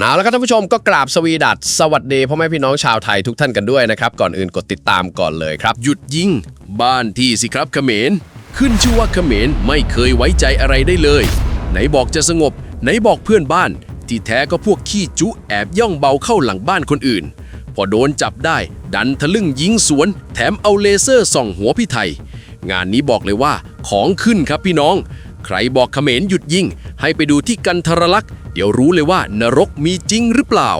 เอาแล้วครับท่านผู้ชมก็กราบสวีดัสสวัสดีพ่อแม่พี่น้องชาวไทยทุกท่านกันด้วยนะครับก่อนอื่นกดติดตามก่อนเลยครับ หยุดยิง บ้านที่สิครับเขมร ขึ้นชื่อว่าเขมรไม่เคยไว้ใจอะไรได้เลย ไหนบอกจะสงบ ไหนบอกเพื่อนบ้าน ที่แท้ก็พวกขี้จุแอบย่องเบาเข้าหลังบ้านคนอื่น พอโดนจับได้ ดันทะลึ่งยิงสวน แถมเอาเลเซอร์ส่องหัวพี่ไทย งานนี้บอกเลยว่าของขึ้นครับพี่น้อง ใครบอกเขมรหยุดยิง ให้ไปดูที่กันทรลักษณ์ เดี๋ยวรู้เลยว่านรกมีจริงหรือเปล่า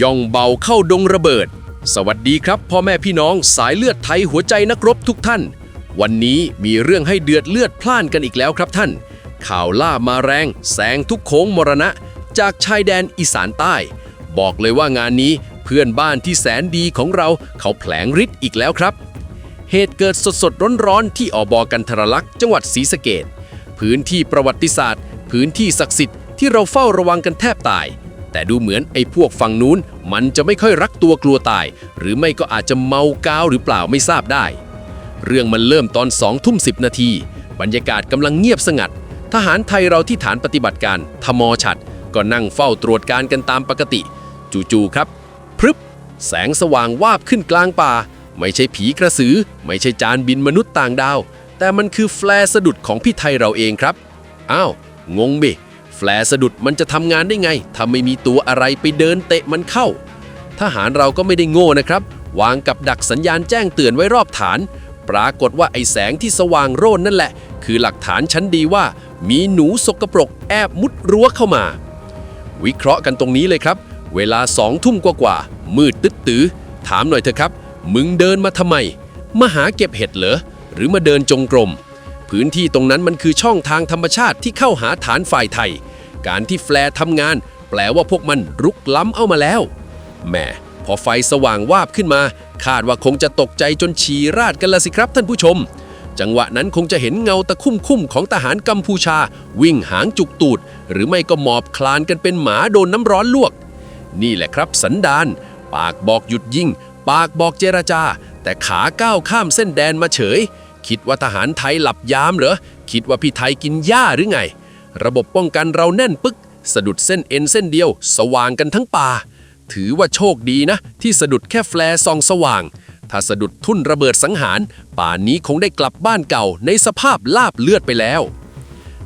ย่องเบาเข้าดงระเบิด สวัสดีครับพ่อแม่พี่น้องสายเลือดไทยหัวใจนักรบทุกท่าน วันนี้มีเรื่องให้เดือดเลือดพล่านกันอีกแล้วครับท่าน ข่าวล่ามาแรงแสงทุกโค้งมรณะ จากชายแดนอีสานใต้ บอกเลยว่างานนี้เพื่อนบ้านที่แสนดีของเราเขาแผลงฤทธิ์อีกแล้วครับ เหตุเกิดสดสดร้อนร้อนๆที่อบอกันทรลักษ์จังหวัดศรีสะเกดพื้นที่ประวัติศาสตร์ พื้นที่ศักดิ์สิทธิ์ ที่เราเฝ้าระวังกันแทบตาย แต่ดูเหมือนไอ้พวกฝั่งนู้น มันจะไม่ค่อยรักตัวกลัวตาย หรือไม่ก็อาจจะเมากาวหรือเปล่าไม่ทราบได้ เรื่องมันเริ่มตอนสองทุ่มสินาที บรรยากาศกำลังเงียบสงัด ทหารไทยเราที่ฐานปฏิบัติการทมฉัด ก็นั่งเฝ้าตรวจการกันตามปกติ จู่ๆครับ พรึบ แสงสว่างวาบขึ้นกลางป่า ไม่ใช่ผีกระสือ ไม่ใช่จานบินมนุษย์ต่างดาว แต่มันคือแฟลร์สะดุดของพี่ไทยเราเองครับ อ้าว งงบิ แฟลสะดุดมันจะทำงานได้ไง ถ้าไม่มีตัวอะไรไปเดินเตะมันเข้า ทหารเราก็ไม่ได้โง่นะครับ วางกับดักสัญญาณแจ้งเตือนไว้รอบฐาน ปรากฏว่าไอแสงที่สว่างโร่นนั่นแหละ คือหลักฐานชั้นดีว่า มีหนูสกปรกแอบมุดรั้วเข้ามา วิเคราะห์กันตรงนี้เลยครับ เวลาสองทุ่มกว่าๆมืดตึ๊ดตื้อถามหน่อยเถอะครับ มึงเดินมาทำไม มาหาเก็บเห็ดเหรอ หรือมาเดินจงกรม พื้นที่ตรงนั้นมันคือช่องทางธรรมชาติที่เข้าหาฐานฝ่ายไทย การที่แฟลร์ทำงาน แปลว่าพวกมันรุกล้ำเอามาแล้วแหม่พอไฟสว่างวาบขึ้นมา คาดว่าคงจะตกใจจนฉี่ราดกันละสิครับท่านผู้ชม จังหวะนั้นคงจะเห็นเงาตะคุ่มคุ่มของทหารกัมพูชา วิ่งหางจุกตูด หรือไม่ก็หมอบคลานกันเป็นหมาโดนน้ำร้อนลวก นี่แหละครับสันดาน ปากบอกหยุดยิง ปากบอกเจรจา แต่ขาก้าวข้ามเส้นแดนมาเฉย คิดว่าทหารไทยหลับยามเหรอคิดว่าพี่ไทยกินหญ้าหรือไง ระบบป้องกันเราแน่นปึกสะดุดเส้นเอ็นเส้นเดียว สว่างกันทั้งป่า ถือว่าโชคดีนะ ที่สะดุดแค่แฟลร์ส่องสว่าง ถ้าสะดุดทุ่นระเบิดสังหาร ป่านนี้คงได้กลับบ้านเก่าในสภาพลาบเลือดไปแล้ว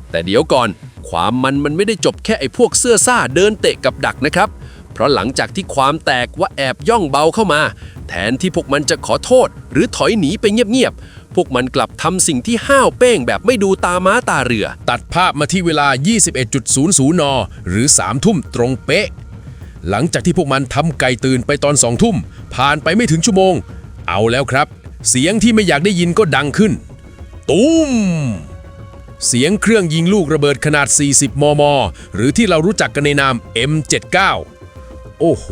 แต่เดี๋ยวก่อน ความมันมันไม่ได้จบแค่ไอ้พวกเสื้อซ่าเดินเตะกับดักนะครับ เพราะหลังจากที่ความแตกว่าแอบย่องเบาเข้ามา แทนที่พวกมันจะขอโทษ หรือถอยหนีไปเงียบๆ พวกมันกลับทำสิ่งที่ห้าวเป้งแบบไม่ดูตาม้าตาเรือ ตัดภาพมาที่เวลา 21.00 น หรือ 3 ทุ่มตรงเป๊ะ หลังจากที่พวกมันทำไก่ตื่นไปตอน2ทุ่ม ผ่านไปไม่ถึงชั่วโมง เอาแล้วครับ เสียงที่ไม่อยากได้ยินก็ดังขึ้น ตุ้ม เสียงเครื่องยิงลูกระเบิดขนาด 40 มม หรือที่เรารู้จักกันในนาม M79 โอ้โห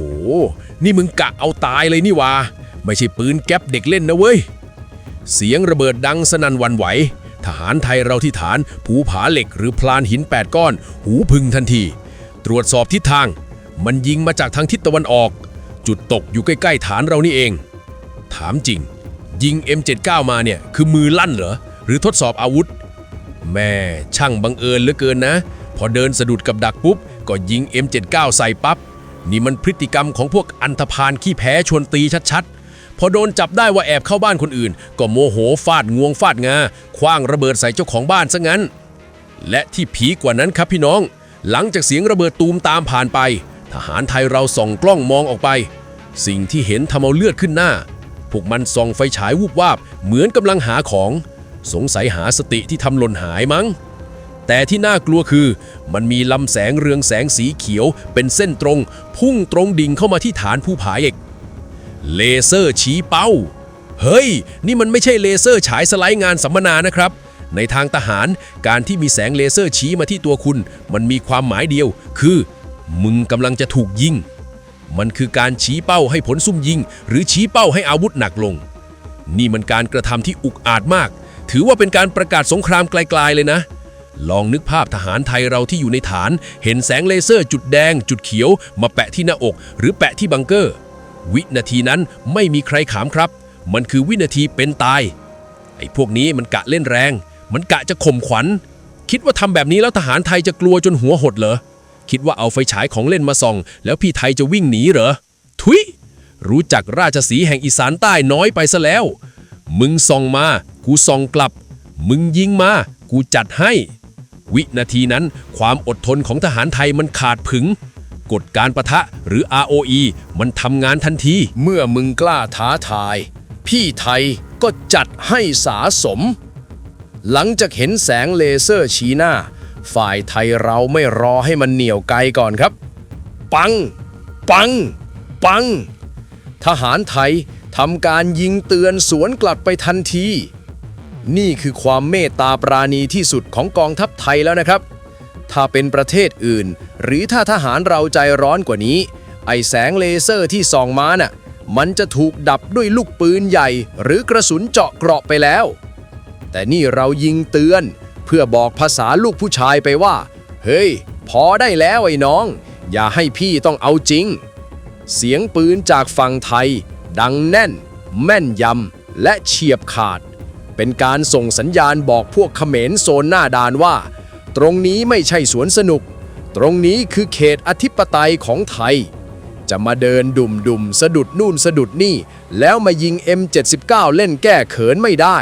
นี่มึงกะเอาตายเลยนี่วะ ไม่ใช่ปืนแก๊ปเด็กเล่นนะเว้ย เสียงระเบิดดังสนั่นวันไหว ทหารไทยเราที่ฐาน ภูผาเหล็กหรือพลานหิน 8 ก้อน หูพึงทันที ตรวจสอบทิศทาง มันยิงมาจากทางทิศตะวันออก จุดตกอยู่ใกล้ๆฐานเรานี่เอง ถามจริง ยิง M79 มาเนี่ย คือมือลั่นเหรอ หรือทดสอบอาวุธ แม่ช่างบังเอิญเหลือเกินนะ พอเดินสะดุดกับดักปุ๊บ ก็ยิง M79 ใส่ปับ๊บนี่มันพฤติกรรมของพวกอันธพาลขี้แพ้ชวนตีชัดๆ พอโดนจับได้ว่าแอบเข้าบ้านคนอื่น ก็โมโหฟาดงวงฟาดงาคว้างระเบิดใส่เจ้าของบ้านซะงั้น และที่ผีกว่านั้นครับพี่น้อง หลังจากเสียงระเบิดตูมตามผ่านไป ทหารไทยเราส่องกล้องมองออกไป สิ่งที่เห็นทำเอาเลือดขึ้นหน้า พวกมันส่องไฟฉายวูบวาบ เหมือนกำลังหาของ สงสัยหาสติที่ทำหล่นหายมั้งแต่ที่น่ากลัวคือ มันมีลำแสงเรืองแสงสีเขียวเป็นเส้นตรง พุ่งตรงดิ่งเข้ามาที่ฐานผู้ผาเอก เลเซอร์ชี้เป้า เฮ้ย นี่มันไม่ใช่เลเซอร์ฉายสไลด์งานสัมมนานะครับ ในทางทหารการที่มีแสงเลเซอร์ชี้มาที่ตัวคุณ มันมีความหมายเดียว คือ มึงกำลังจะถูกยิง มันคือการชี้เป้าให้ผลซุ่มยิง หรือชี้เป้าให้อาวุธหนักลง นี่มันการกระทำที่อุกอาจมาก ถือว่าเป็นการประกาศสงครามไกลๆเลยนะลองนึกภาพทหารไทยเราที่อยู่ในฐาน เห็นแสงเลเซอร์จุดแดง จุดเขียว มาแปะที่หน้าอก หรือแปะที่บังเกอร์ วินาทีนั้นไม่มีใครขามครับ มันคือวินาทีเป็นตาย ไอ้พวกนี้มันกะเล่นแรง มันกะจะข่มขวัญ คิดว่าทำแบบนี้แล้วทหารไทยจะกลัวจนหัวหดเหรอ คิดว่าเอาไฟฉายของเล่นมาส่อง แล้วพี่ไทยจะวิ่งหนีเหรอ ทุย รู้จักราชสีแห่งอีสานใต้น้อยไปซะแล้ว มึงส่องมา กูส่องกลับ มึงยิงมา กูจัดให้ วินาทีนั้นความอดทนของทหารไทยมันขาดผึง กฎการประทะหรือ ROE มันทำงานทันที เมื่อมึงกล้าท้าทาย พี่ไทยก็จัดให้สาสม หลังจากเห็นแสงเลเซอร์ชี้หน้า ฝ่ายไทยเราไม่รอให้มันเหนี่ยวไกลก่อนครับ ปัง ปัง ปัง ทหารไทยทำการยิงเตือนสวนกลับไปทันที นี่คือความเมตตาปราณีที่สุดของกองทัพไทยแล้วนะครับ ถ้าเป็นประเทศอื่น หรือถ้าทหารเราใจร้อนกว่านี้ ไอแสงเลเซอร์ที่ส่องมาน่ะ มันจะถูกดับด้วยลูกปืนใหญ่ หรือกระสุนเจาะเกราะไปแล้ว แต่นี่เรายิงเตือน เพื่อบอกภาษาลูกผู้ชายไปว่า เฮ้ย พอได้แล้วไอ้น้อง อย่าให้พี่ต้องเอาจริง เสียงปืนจากฝั่งไทย ดังแน่น แม่นยำและเฉียบขาด เป็นการส่งสัญญาณบอกพวกเขมรโซนหน้าด่านว่า ตรงนี้ไม่ใช่สวนสนุก ตรงนี้คือเขตอธิปไตยของไทย จะมาเดินดุมดุมสะดุดนู่นสะดุดนี่ แล้วมายิง M79 เล่นแก้เขินไม่ได้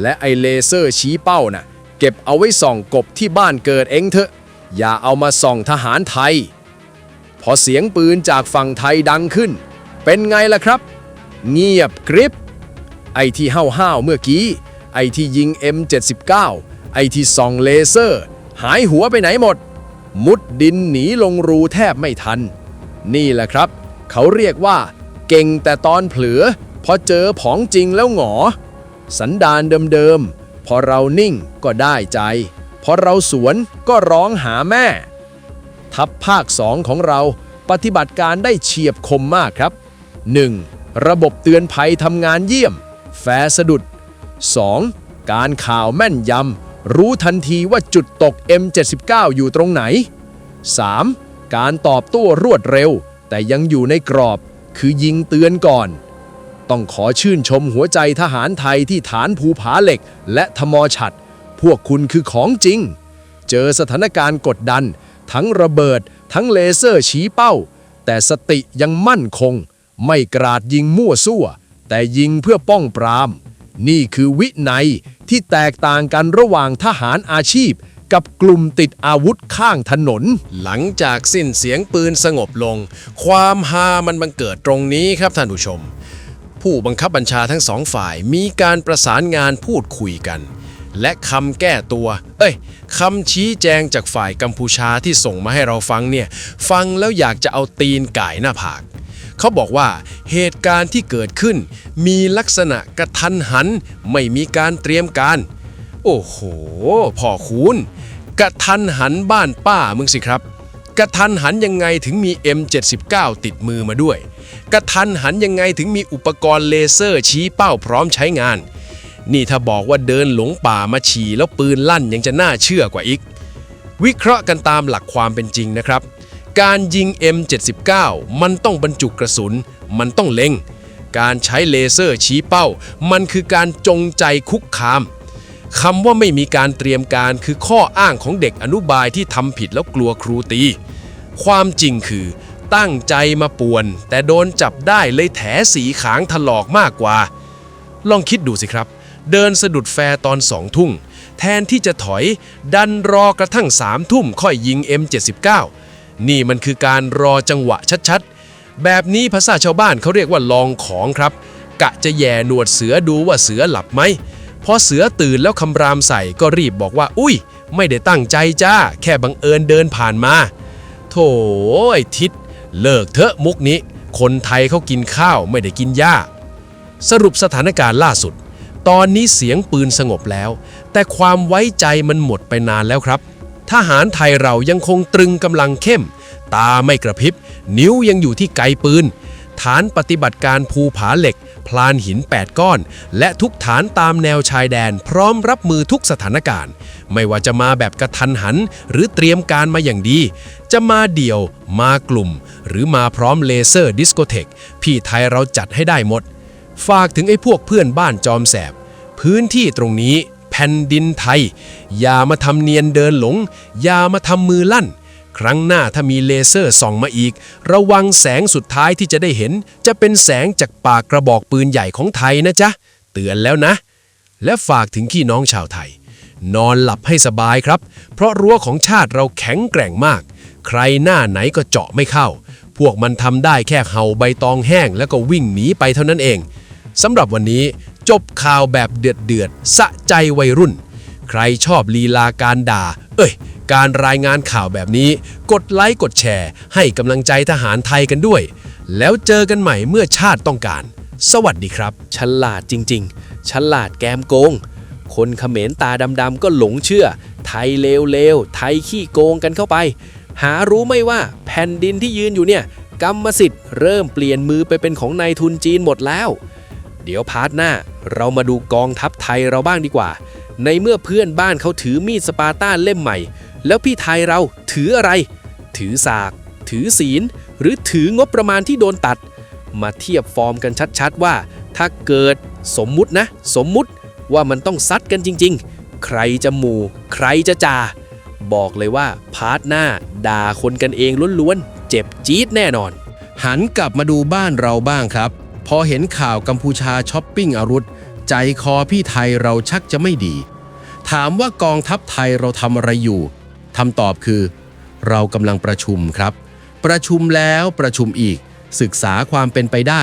และไอเลเซอร์ชี้เป้าน่ะ เก็บเอาไว้ส่องกบที่บ้านเกิดเองเถอะ อย่าเอามาส่องทหารไทย พอเสียงปืนจากฝั่งไทยดังขึ้น เป็นไงล่ะครับ เงียบกริบ ไอที่ห้าวๆเมื่อกี้ ไอที่ยิง M79 ไอที่ส่องเลเซอร์ หายหัวไปไหนหมด มุดดินหนีลงรูแทบไม่ทัน นี่แหละครับ เขาเรียกว่า เก่งแต่ตอนเผลอพอเจอผองจริงแล้วหงอ สันดานเดิมๆ พอเรานิ่งก็ได้ใจ พอเราสวนก็ร้องหาแม่ ทัพภาค2ของเราปฏิบัติการได้เฉียบคมมากครับ 1. ระบบเตือนภัยทำงานเยี่ยม แฟสะดุด 2. การข่าวแม่นยำ รู้ทันทีว่าจุดตก M79 อยู่ตรงไหน 3. การตอบโต้รวดเร็ว แต่ยังอยู่ในกรอบ คือยิงเตือนก่อน ต้องขอชื่นชมหัวใจทหารไทยที่ฐานภูผาเหล็ก และทมฉัด พวกคุณคือของจริง เจอสถานการณ์กดดัน ทั้งระเบิด ทั้งเลเซอร์ชี้เป้า แต่สติยังมั่นคง ไม่กราดยิงมั่วซั่ว แต่ยิงเพื่อป้องปราม นี่คือวินัยที่แตกต่างกันระหว่างทหารอาชีพ กับกลุ่มติดอาวุธข้างถนน หลังจากสิ้นเสียงปืนสงบลง ความฮามันบังเกิดตรงนี้ครับท่านผู้ชม ผู้บังคับบัญชาทั้งสองฝ่ายมีการประสานงานพูดคุยกัน และคำแก้ตัว เอ้ยคำชี้แจงจากฝ่ายกัมพูชาที่ส่งมาให้เราฟังเนี่ย ฟังแล้วอยากจะเอาตีนก่ายหน้าผาก เขาบอกว่าเหตุการณ์ที่เกิดขึ้น มีลักษณะกระทันหัน ไม่มีการเตรียมการ โอ้โห พ่อคุณกระทันหันบ้านป้ามึงสิครับกระทันหันยังไงถึงมี M79 ติดมือมาด้วยกระทันหันยังไงถึงมีอุปกรณ์เลเซอร์ชี้เป้าพร้อมใช้งาน นี่ถ้าบอกว่าเดินหลงป่ามาฉี่แล้วปืนลั่นยังจะน่าเชื่อกว่าอีก วิเคราะห์กันตามหลักความเป็นจริงนะครับ การยิง M79 มันต้องบรรจุกระสุน มันต้องเล็ง การใช้เลเซอร์ชี้เป้า มันคือการจงใจคุกคามคำว่าไม่มีการเตรียมการคือข้ออ้างของเด็กอนุบาลที่ทำผิดแล้วกลัวครูตี ความจริงคือ ตั้งใจมาป่วน แต่โดนจับได้เลยแถสีขางถลอกมากกว่า ลองคิดดูสิครับ เดินสะดุดแฟร์ตอนสองทุ่ง แทนที่จะถอย ดันรอกระทั่งสามทุ่มค่อยยิง M79 นี่มันคือการรอจังหวะชัดๆ แบบนี้ภาษาชาวบ้านเขาเรียกว่าลองของครับ กะจะแย่หนวดเสือดูว่าเสือหลับไหมพอเสือตื่นแล้วคำรามใส่ก็รีบบอกว่า อุ้ย ไม่ได้ตั้งใจจ้า แค่บังเอิญเดินผ่านมา โถไอ้ทิศเลิกเถอะมุกนี้ คนไทยเขากินข้าวไม่ได้กินหญ้า สรุปสถานการณ์ล่าสุด ตอนนี้เสียงปืนสงบแล้ว แต่ความไว้ใจมันหมดไปนานแล้วครับ ทหารไทยเรายังคงตรึงกำลังเข้ม ตาไม่กระพริบ นิ้วยังอยู่ที่ไกปืน ฐานปฏิบัติการภูผาเหล็ก พลานหิน 8 ก้อน และทุกฐานตามแนวชายแดน พร้อมรับมือทุกสถานการณ์ ไม่ว่าจะมาแบบกระทันหัน หรือเตรียมการมาอย่างดี จะมาเดี่ยว มากลุ่ม หรือมาพร้อมเลเซอร์ดิสโกเทคพี่ไทยเราจัดให้ได้หมด ฝากถึงไอ้พวกเพื่อนบ้านจอมแสบ พื้นที่ตรงนี้ แผ่นดินไทย อย่ามาทำเนียนเดินหลง อย่ามาทำมือลั่น ครั้งหน้าถ้ามีเลเซอร์ส่องมาอีก ระวังแสงสุดท้ายที่จะได้เห็น จะเป็นแสงจากปากกระบอกปืนใหญ่ของไทยนะจ๊ะ เตือนแล้วนะ และฝากถึงพี่น้องชาวไทย นอนหลับให้สบายครับ เพราะรั้วของชาติเราแข็งแกร่งมาก ใครหน้าไหนก็เจาะไม่เข้า พวกมันทำได้แค่เห่าใบตองแห้งแล้วก็วิ่งหนีไปเท่านั้นเองสำหรับวันนี้ จบข่าวแบบเดือดเดือดสะใจวัยรุ่น ใครชอบลีลาการด่า เอ้ย การรายงานข่าวแบบนี้ กดไลค์กดแชร์ ให้กำลังใจทหารไทยกันด้วย แล้วเจอกันใหม่เมื่อชาติต้องการ สวัสดีครับ ฉลาดจริง ๆ ฉลาดแกมโกง คนเขมรตาดำๆก็หลงเชื่อ ไทยเลวๆ ไทยขี้โกงกันเข้าไป หารู้ไม่ว่าแผ่นดินที่ยืนอยู่เนี่ยกรรมสิทธิ์เริ่มเปลี่ยนมือไปเป็นของนายทุนจีนหมดแล้ว เดี๋ยวพาร์ทหน้าเรามาดูกองทัพไทยเราบ้างดีกว่า ในเมื่อเพื่อนบ้านเขาถือมีดสปาร์ต้าเล่มใหม่ แล้วพี่ไทยเราถืออะไร ถือสาก ถือศีล หรือถืองบประมาณที่โดนตัด มาเทียบฟอร์มกันชัดๆว่า ถ้าเกิดสมมุตินะ สมมุติว่ามันต้องซัดกันจริง ๆ ใครจะหมู่ ใครจะจ่าบอกเลยว่าพาร์ทหน้าด่าคนกันเองล้วนๆเจ็บจี๊ดแน่นอน หันกลับมาดูบ้านเราบ้างครับ พอเห็นข่าวกัมพูชาช้อปปิ้งอารุธ ใจคอพี่ไทยเราชักจะไม่ดี ถามว่ากองทัพไทยเราทำอะไรอยู่คำตอบคือ เรากำลังประชุมครับ ประชุมแล้วประชุมอีก ศึกษาความเป็นไปได้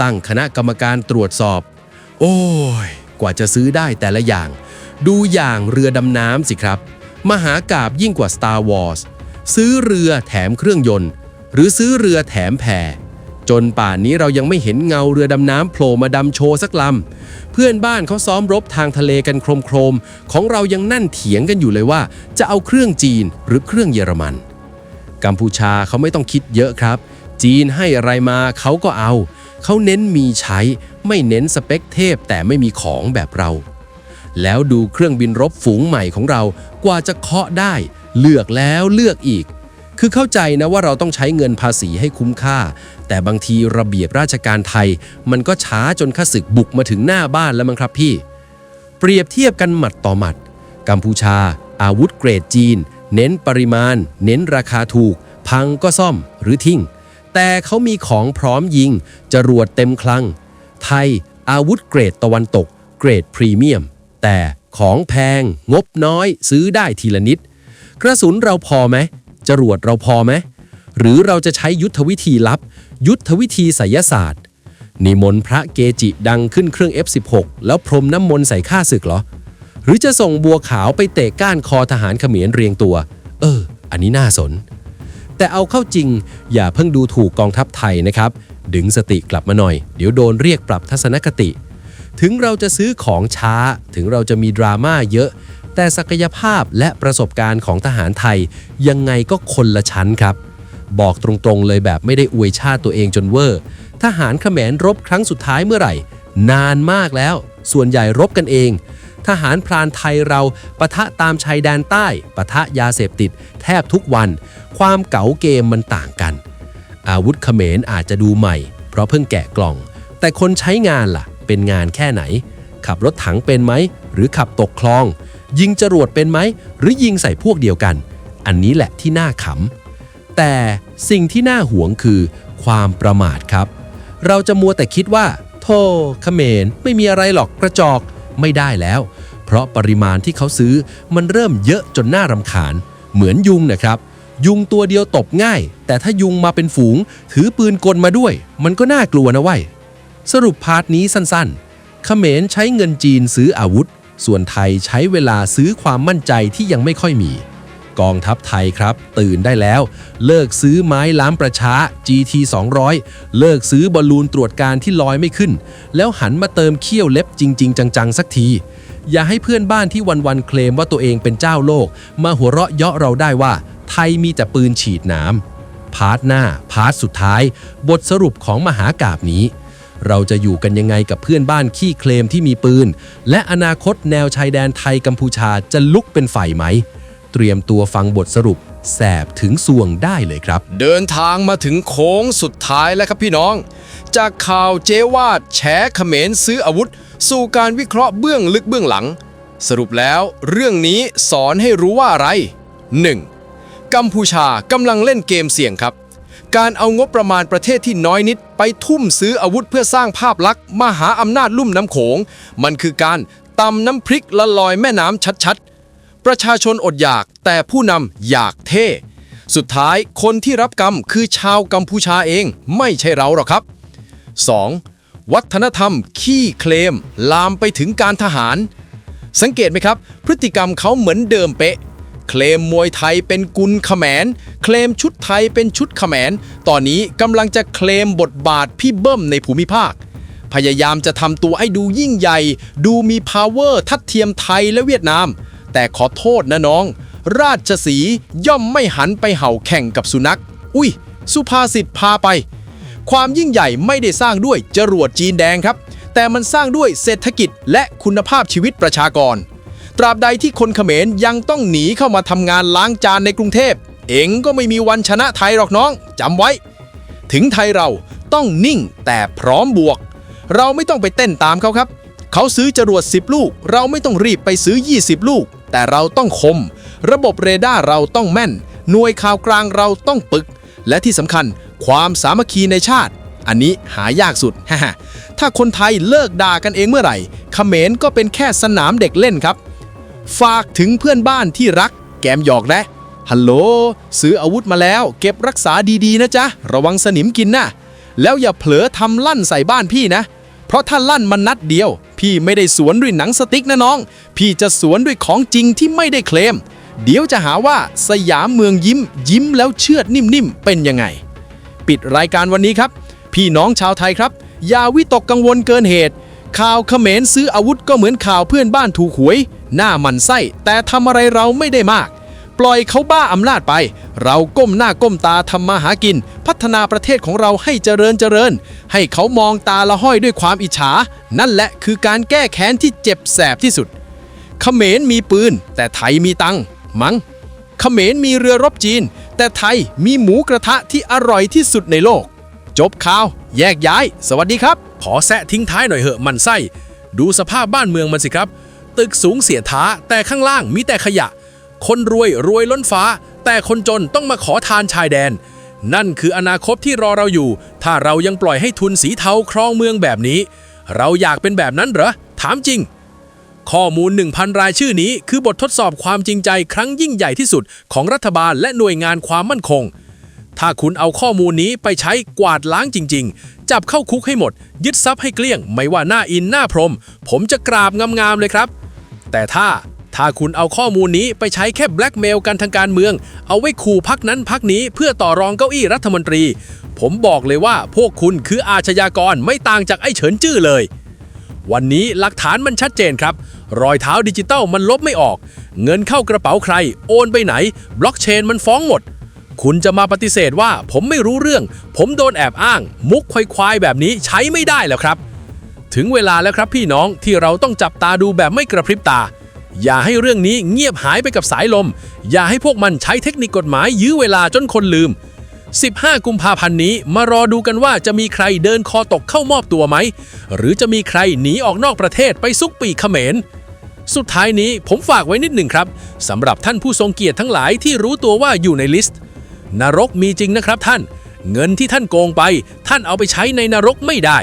ตั้งคณะกรรมการตรวจสอบ โอ้ย กว่าจะซื้อได้แต่ละอย่าง ดูอย่างเรือดำน้ำสิครับ มหากาบยิ่งกว่า Star Wars ซื้อเรือแถมเครื่องยนต์ หรือซื้อเรือแถมแพ จนป่านนี้เรายังไม่เห็นเงาเรือดำน้ำโผล่มาดำโชว์สักลำ เพื่อนบ้านเขาซ้อมรบทางทะเลกันโครมๆของเรายังนั่นเถียงกันอยู่เลยว่า จะเอาเครื่องจีนหรือเครื่องเยอรมัน กัมพูชาเขาไม่ต้องคิดเยอะครับ จีนให้อะไรมาเขาก็เอา เขาเน้นมีใช้ ไม่เน้นสเปคเทพแต่ไม่มีของแบบเรา แล้วดูเครื่องบินรบฝูงใหม่ของเรากว่าจะเคาะได้ เลือกแล้วเลือกอีก คือเข้าใจนะว่าเราต้องใช้เงินภาษีให้คุ้มค่า แต่บางทีระเบียบราชการไทย มันก็ช้าจนข้าศึกบุกมาถึงหน้าบ้านแล้วมั้งครับพี่ เปรียบเทียบกันหมัดต่อหมัด กัมพูชา อาวุธเกรดจีน เน้นปริมาณ เน้นราคาถูก พังก็ซ่อมหรือทิ้ง แต่เขามีของพร้อมยิง จรวดเต็มคลัง ไทย อาวุธเกรดตะวันตก เกรดพรีเมียม แต่ของแพง งบน้อย ซื้อได้ทีละนิด กระสุนเราพอไหม จรวดเราพอไหม หรือเราจะใช้ยุทธวิธีลับ ยุทธวิธีไสยศาสตร์ นิมนต์พระเกจิดังขึ้นเครื่อง F16 แล้วพรมน้ำมนต์ใส่ข้าศึกเหรอ หรือจะส่งบัวขาวไปเตะก้านคอทหารเขมรเรียงตัว เออ อันนี้น่าสน แต่เอาเข้าจริง อย่าเพิ่งดูถูกกองทัพไทยนะครับ ดึงสติกลับมาหน่อย เดี๋ยวโดนเรียกปรับทัศนคติ ถึงเราจะซื้อของช้า ถึงเราจะมีดราม่าเยอะ แต่ศักยภาพและประสบการณ์ของทหารไทย ยังไงก็คนละชั้นครับ บอกตรงๆเลยแบบไม่ได้อวยชาติตัวเองจนเวอร์ ทหารเขมรรบครั้งสุดท้ายเมื่อไหร่ นานมากแล้ว ส่วนใหญ่รบกันเอง ทหารพรานไทยเราปะทะตามชายแดนใต้ปะทะยาเสพติด แทบทุกวัน ความเก๋าเกมมันต่างกัน อาวุธเขมรอาจจะดูใหม่ เพราะเพิ่งแกะกล่อง แต่คนใช้งานล่ะ เป็นงานแค่ไหน ขับรถถังเป็นไหมหรือขับตกคลอง ยิงจรวดเป็นไหม หรือยิงใส่พวกเดียวกัน อันนี้แหละที่น่าขำ แต่สิ่งที่น่าหวงคือ ความประมาทครับ เราจะมัวแต่คิดว่าโธ่เขมรไม่มีอะไรหรอกกระจอกไม่ได้แล้ว เพราะปริมาณที่เขาซื้อมันเริ่มเยอะจนน่ารำคาญ เหมือนยุงนะครับ ยุงตัวเดียวตบง่าย แต่ถ้ายุงมาเป็นฝูง ถือปืนกลมาด้วย มันก็น่ากลัวนะว้ยสรุปพาร์ทนี้สั้นๆเขมรใช้เงินจีนซื้ออาวุธ ส่วนไทยใช้เวลาซื้อความมั่นใจที่ยังไม่ค่อยมี กองทัพไทยครับ ตื่นได้แล้ว เลิกซื้อไม้ล้ามประช้า GT 200 เลิกซื้อบอลลูนตรวจการที่ลอยไม่ขึ้น แล้วหันมาเติมเขี้ยวเล็บจริง ๆ จัง ๆ สักที อย่าให้เพื่อนบ้านที่วันๆเคลมว่าตัวเองเป็นเจ้าโลก มาหัวเราะเยาะเราได้ว่า ไทยมีแต่ปืนฉีดน้ำพาร์ทหน้า พาร์ทสุดท้าย บทสรุปของมหากาบนี้ เราจะอยู่กันยังไงกับเพื่อนบ้านขี้เคลมที่มีปืน และอนาคตแนวชายแดนไทยกัมพูชาจะลุกเป็นไฟไหม เตรียมตัวฟังบทสรุปแสบถึงสวงได้เลยครับ เดินทางมาถึงโค้งสุดท้ายแล้วครับพี่น้อง จากข่าวเจวาดแฉเขมรซื้ออาวุธ สู่การวิเคราะห์เบื้องลึกเบื้องหลัง สรุปแล้วเรื่องนี้สอนให้รู้ว่าอะไร 1. กัมพูชากำลังเล่นเกมเสี่ยงครับ การเอางบประมาณประเทศที่น้อยนิด ไปทุ่มซื้ออาวุธเพื่อสร้างภาพลักษณ์มหาอำนาจลุ่มน้ำโขง มันคือการตำน้ำพริกละลอยแม่น้ำชัดๆ ประชาชนอดอยากแต่ผู้นำอยากเท่ สุดท้ายคนที่รับกรรมคือชาวกัมพูชาเองไม่ใช่เราหรอกครับ 2. วัฒนธรรม ขี้เคลม ลามไปถึงการทหาร สังเกตไหมครับ พฤติกรรมเขาเหมือนเดิมเป๊ะ เคลมมวยไทยเป็นกุลขมรเคลมชุดไทยเป็นชุดขมรตอนนี้กำลังจะเคลมบทบาทพี่เบิ้มในภูมิภาค พยายามจะทำตัวให้ดูยิ่งใหญ่ ดูมี power ทัดเทียมไทยและเวียดนาม แต่ขอโทษนะน้อง ราชสีย่อมไม่หันไปเห่าแข่งกับสุนัข อุ้ย สุภาษิตพาไป ความยิ่งใหญ่ไม่ได้สร้างด้วยจรวดจีนแดงครับ แต่มันสร้างด้วยเศรษฐกิจและคุณภาพชีวิตประชากร ตราบใดที่คนเขมรยังต้องหนีเข้ามาทำงานล้างจานในกรุงเทพ เองก็ไม่มีวันชนะไทยหรอกน้องจำไว้ ถึงไทยเราต้องนิ่งแต่พร้อมบวก เราไม่ต้องไปเต้นตามเขาครับ เขาซื้อจรวด 10 ลูก เราไม่ต้องรีบไปซื้อ 20 ลูก แต่เราต้องคม ระบบเรดาร์เราต้องแม่น หน่วยข่าวกลางเราต้องปึก และที่สำคัญความสามัคคีในชาติ อันนี้หายากสุดฮถ้าคนไทยเลิกด่ากันเองเมื่อไหร่เขมรก็เป็นแค่สนามเด็กเล่นครับ ฝากถึงเพื่อนบ้านที่รัก แกมหยอกและฮัลโหลซื้ออาวุธมาแล้ว เก็บรักษาดีๆนะจ๊ะ ระวังสนิมกินนะแล้วอย่าเผลอทำลั่นใส่บ้านพี่นะ เพราะถ้าลั่นมันนัดเดียว พี่ไม่ได้สวนด้วยหนังสติ๊กนะน้อง พี่จะสวนด้วยของจริงที่ไม่ได้เคลม เดี๋ยวจะหาว่าสยามเมืองยิ้ม ยิ้มแล้วเชือดนิ่มๆเป็นยังไง ปิดรายการวันนี้ครับ พี่น้องชาวไทยครับ อย่าวิตกกังวลเกินเหตุ ข่าวเขมรซื้ออาวุธก็เหมือนข่าวเพื่อนบ้านถูกหวย หน้ามันไส้ แต่ทำอะไรเราไม่ได้มาก ปล่อยเขาบ้าอำนาจไป เราก้มหน้าก้มตาทำมาหากิน พัฒนาประเทศของเราให้เจริญเจริญ ให้เขามองตาละห้อยด้วยความอิจฉา นั่นแหละคือการแก้แค้นที่เจ็บแสบที่สุด เขมรมีปืน แต่ไทยมีตังมั้งเขมรมีเรือรบจีน แต่ไทยมีหมูกระทะที่อร่อยที่สุดในโลก จบข่าว แยกย้าย สวัสดีครับ ขอแซะทิ้งท้ายหน่อยเหอะมันไส้ ดูสภาพบ้านเมืองมันสิครับ ตึกสูงเสียท้าแต่ข้างล่างมีแต่ขยะ คนรวยรวยล้นฟ้า แต่คนจนต้องมาขอทานชายแดน นั่นคืออนาคตที่รอเราอยู่ ถ้าเรายังปล่อยให้ทุนสีเทาครองเมืองแบบนี้ เราอยากเป็นแบบนั้นเหรอ ถามจริงข้อมูล 1,000 รายชื่อนี้คือบททดสอบความจริงใจครั้งยิ่งใหญ่ที่สุดของรัฐบาลและหน่วยงานความมั่นคง ถ้าคุณเอาข้อมูลนี้ไปใช้กวาดล้างจริง ๆ จับเข้าคุกให้หมด ยึดทรัพย์ให้เกลี้ยง ไม่ว่าหน้าอินหน้าพรม ผมจะกราบงามๆเลยครับ แต่ถ้าถ้าคุณเอาข้อมูลนี้ไปใช้แค่แบล็กเมลกันทางการเมือง เอาไว้ขู่พักนั้นพักนี้เพื่อต่อรองเก้าอี้รัฐมนตรี ผมบอกเลยว่าพวกคุณคืออาชญากรไม่ต่างจากไอ้เฉินจื้อเลย วันนี้หลักฐานมันชัดเจนครับ รอยเท้าดิจิตัลมันลบไม่ออก เงินเข้ากระเป๋าใคร โอนไปไหน บล็อกเชนมันฟ้องหมด คุณจะมาปฏิเสธว่าผมไม่รู้เรื่อง ผมโดนแอบอ้าง มุกควายๆแบบนี้ใช้ไม่ได้แล้วครับ ถึงเวลาแล้วครับพี่น้องที่เราต้องจับตาดูแบบไม่กระพริบตา อย่าให้เรื่องนี้เงียบหายไปกับสายลม อย่าให้พวกมันใช้เทคนิคกฎหมายยื้อเวลาจนคนลืม 15 กุมภาพันธ์นี้มารอดูกันว่าจะมีใครเดินคอตกเข้ามอบตัวไหม หรือจะมีใครหนีออกนอกประเทศไปซุกปีกเขมรสุดท้ายนี้ผมฝากไว้นิดหนึ่งครับสำหรับท่านผู้ทรงเกียรติทั้งหลายที่รู้ตัวว่าอยู่ในลิสต์ นรกมีจริงนะครับท่าน เงินที่ท่านโกงไป ท่านเอาไปใช้ในนรกไม่ได้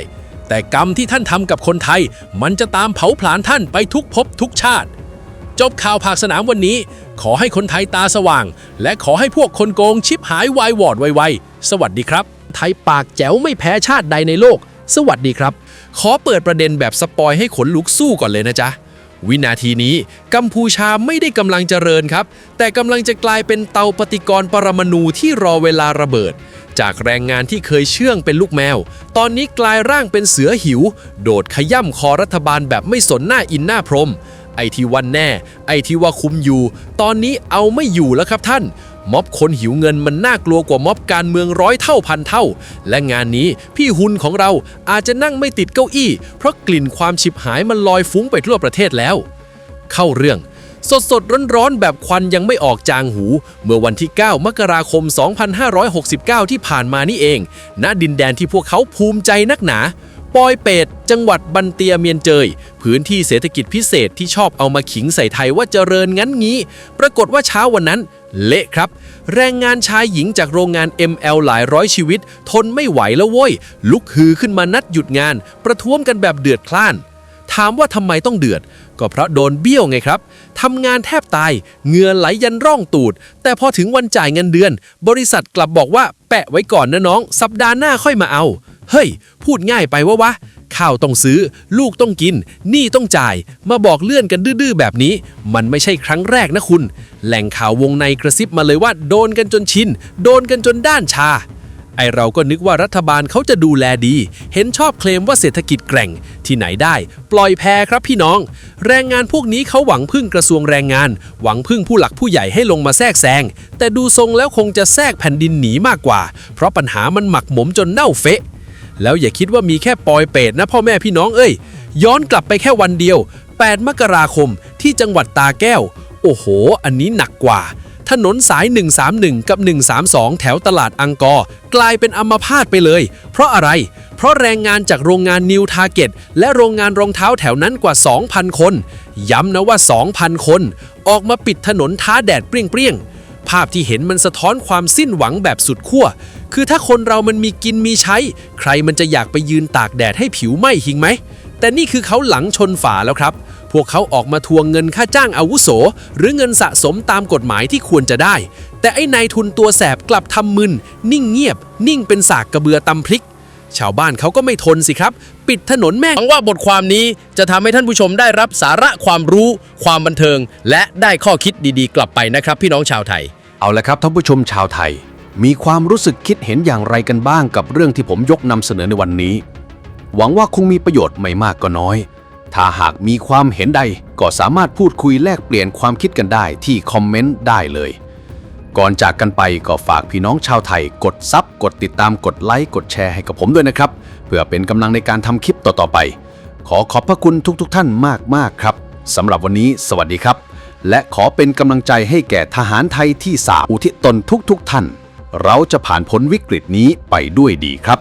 แต่กรรมที่ท่านทำกับคนไทย มันจะตามเผาผลาญท่านไปทุกภพทุกชาติ จบข่าวภาคสนามวันนี้ ขอให้คนไทยตาสว่าง และขอให้พวกคนโกงชิบหายวายวอดไวๆสวัสดีครับ ไทยปากแจ๋วไม่แพ้ชาติใดในโลก สวัสดีครับ ขอเปิดประเด็นแบบสปอยให้ขนลุกสู้ก่อนเลยนะจ๊ะ วินาทีนี้กัมพูชาไม่ได้กำลังเจริญครับ แต่กำลังจะกลายเป็นเตาปฏิกรณ์ปรมาณูที่รอเวลาระเบิด จากแรงงานที่เคยเชื่องเป็นลูกแมว ตอนนี้กลายร่างเป็นเสือหิว โดดขย่ำคอรัฐบาลแบบไม่สนหน้าอินหน้าพรม ไอที่วันแน่ ไอที่ว่าคุมอยู่ ตอนนี้เอาไม่อยู่แล้วครับท่านม็อบคนหิวเงินมันน่ากลัวกว่าม็อบการเมืองร้อยเท่าพันเท่า และงานนี้พี่หุนของเราอาจจะนั่งไม่ติดเก้าอี้ เพราะกลิ่นความฉิบหายมันลอยฟุ้งไปทั่วประเทศแล้ว เข้าเรื่องสดสดร้อนๆ แบบควันยังไม่ออกจางหู เมื่อวันที่ 9 มกราคม 2569 ที่ผ่านมานี่เอง ณดินแดนที่พวกเขาภูมิใจนักหนา ปอยเปตจังหวัดบันเตียเมียนเจย พื้นที่เศรษฐกิจพิเศษที่ชอบเอามาขิงใส่ไทยว่าเจริญงั้นงี้ ปรากฏว่าเช้าวันนั้น เละครับ แรงงานชายหญิงจากโรงงาน ML หลายร้อยชีวิต ทนไม่ไหวแล้วโว้ย ลุกฮือขึ้นมานัดหยุดงาน ประท้วงกันแบบเดือดพล่าน ถามว่าทำไมต้องเดือด ก็เพราะโดนเบี้ยวไงครับทำงานแทบตาย เงื่อไหลยันร่องตูด แต่พอถึงวันจ่ายเงินเดือน บริษัทกลับบอกว่าแปะไว้ก่อนนะน้อง สัปดาห์หน้าค่อยมาเอา เฮ้ย พูดง่ายไปวะวะ ข้าวต้องซื้อ ลูกต้องกิน หนี้ต้องจ่าย มาบอกเลื่อนกันดื้อๆแบบนี้ มันไม่ใช่ครั้งแรกนะคุณ แหล่งข่าววงในกระซิบมาเลยว่าโดนกันจนชิน โดนกันจนด้านชา ไอเราก็นึกว่ารัฐบาลเขาจะดูแลดี เห็นชอบเคลมว่าเศรษฐกิจแกร่ง ที่ไหนได้ ปล่อยแพครับพี่น้อง แรงงานพวกนี้เขาหวังพึ่งกระทรวงแรงงาน หวังพึ่งผู้หลักผู้ใหญ่ให้ลงมาแทรกแซง แต่ดูทรงแล้วคงจะแทรกแผ่นดินหนีมากกว่า เพราะปัญหามันหมักหมมจนเน่าเฟะ แล้วอย่าคิดว่ามีแค่ปอยเปรตนะพ่อแม่พี่น้องเอ้ย ย้อนกลับไปแค่วันเดียว 8 มกราคมที่จังหวัดตาแก้ว โอ้โห อันนี้หนักกว่า ถนนสาย 131 กับ 132 แถวตลาดอังกอร์กลายเป็นอัมพาตไปเลย เพราะอะไร เพราะแรงงานจากโรงงานนิวทาร์เก็ตและโรงงานรองเท้าแถวนั้นกว่า 2,000 คน ย้ำนะว่า 2,000 คน ออกมาปิดถนนท้าแดดเปรี้ยงๆ ภาพที่เห็นมันสะท้อนความสิ้นหวังแบบสุดขั้ว คือถ้าคนเรามันมีกินมีใช้ ใครมันจะอยากไปยืนตากแดดให้ผิวไหม้หิงไหม แต่นี่คือเขาหลังชนฝาแล้วครับ พวกเขาออกมาทวงเงินค่าจ้างอาวุโส หรือเงินสะสมตามกฎหมายที่ควรจะได้ แต่ไอ้นายทุนตัวแสบกลับทำมึน นิ่งเงียบ นิ่งเป็นสากกระเบือตำพริก ชาวบ้านเขาก็ไม่ทนสิครับ ปิดถนนแม่งหวังว่าบทความนี้จะทำให้ท่านผู้ชมได้รับสาระความรู้ ความบันเทิง และได้ข้อคิดดีๆ กลับไปนะครับ พี่น้องชาวไทย เอาละครับท่านผู้ชมชาวไทย มีความรู้สึกคิดเห็นอย่างไรกันบ้างกับเรื่องที่ผมยกนำเสนอในวันนี้ หวังว่าคงมีประโยชน์ไม่มากก็น้อย ถ้าหากมีความเห็นใดก็สามารถพูดคุยแลกเปลี่ยนความคิดกันได้ที่คอมเมนต์ได้เลย ก่อนจากกันไปก็ฝากพี่น้องชาวไทย กดซับกดติดตามกดไลค์กดแชร์ให้กับผมด้วยนะครับ เพื่อเป็นกำลังในการทำคลิปต่อๆไป ขอขอบพระคุณทุกๆทท่านมากๆครับสำหรับวันนี้ สวัสดีครับ และขอเป็นกำลังใจให้แก่ทหารไทยที่สาอุทิศตนทุกๆทท่าน เราจะผ่านพ้นวิกฤตนี้ไปด้วยดีครับ